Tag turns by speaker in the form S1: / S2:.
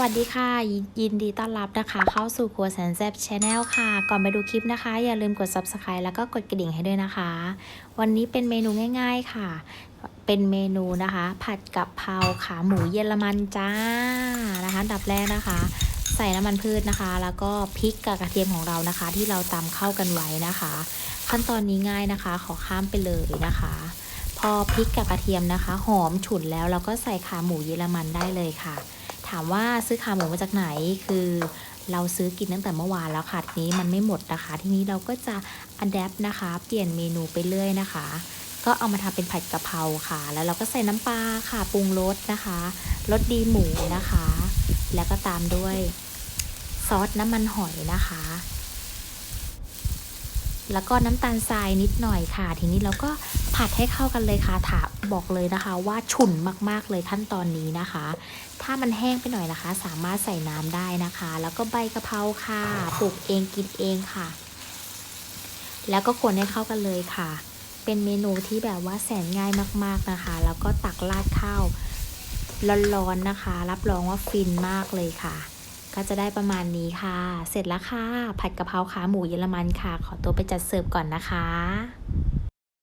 S1: วัสดีค่ะ ยินดีต้อนรับนะคะ เข้าสู่ครัวแสนแซ่บชาแนลค่ะ ก่อนไปดูคลิปนะคะ อย่าลืมกด subscribe แล้วก็กดกระดิ่งให้ด้วยนะคะ วันนี้เป็นเมนูง่าย ๆค่ะ เป็นเมนูนะคะ ผัดกะเพราขาหมูเยอรมันจ้านะคะดับแรกนะคะ ใส่น้ำมันพืชนะคะ แล้วก็พริกกับกระเทียมของเรานะคะ ที่เราตำเข้ากันไว้นะคะ ขั้นตอนนี้ง่ายนะคะ ขอข้ามไปเลยนะคะ พอพริกกับกระเทียมนะคะ หอมฉุนแล้วเราก็ใส่ขาหมูเยอรมันได้เลยค่ะ ถามว่าซื้อขาหมูมาจากไหนคือเราซื้อกินตั้งแต่เมื่อวานแล้วค่ะทีนี้มันไม่หมดนะคะ ทีนี้เราก็จะอัดแอปนะคะ เปลี่ยนเมนูไปเรื่อยนะคะ ก็เอามาทำเป็นผัดกะเพราค่ะ แล้วเราก็ใส่น้ำปลาค่ะปรุงรสนะคะรสดีหมูนะคะ แล้วก็ตามด้วยซอสน้ำมันหอยนะคะ แล้วก็น้ำตาลทรายนิดหน่อยค่ะ ทีนี้เราก็ผัดให้เข้ากันเลยค่ะถาบอกเลยนะคะ ว่าฉุนมากๆเลยขั้นตอนนี้นะคะ ถ้ามันแห้งไปหน่อยนะคะ สามารถใส่น้ำได้นะคะ แล้วก็ใบกะเพราค่ะปลูกเองกินเองค่ะ แล้วก็คนให้เข้ากันเลยค่ะ เป็นเมนูที่แบบว่าแสนง่ายมากๆนะคะ แล้วก็ตักราดข้าวร้อนๆนะคะ รับรองว่าฟินมากเลยค่ะ ก็จะได้ประมาณนี้ค่ะ เสร็จแล้วค่ะ ผัดกะเพราขาหมูเยอรมันค่ะ ขอตัวไปจัดเสิร์ฟก่อนนะคะ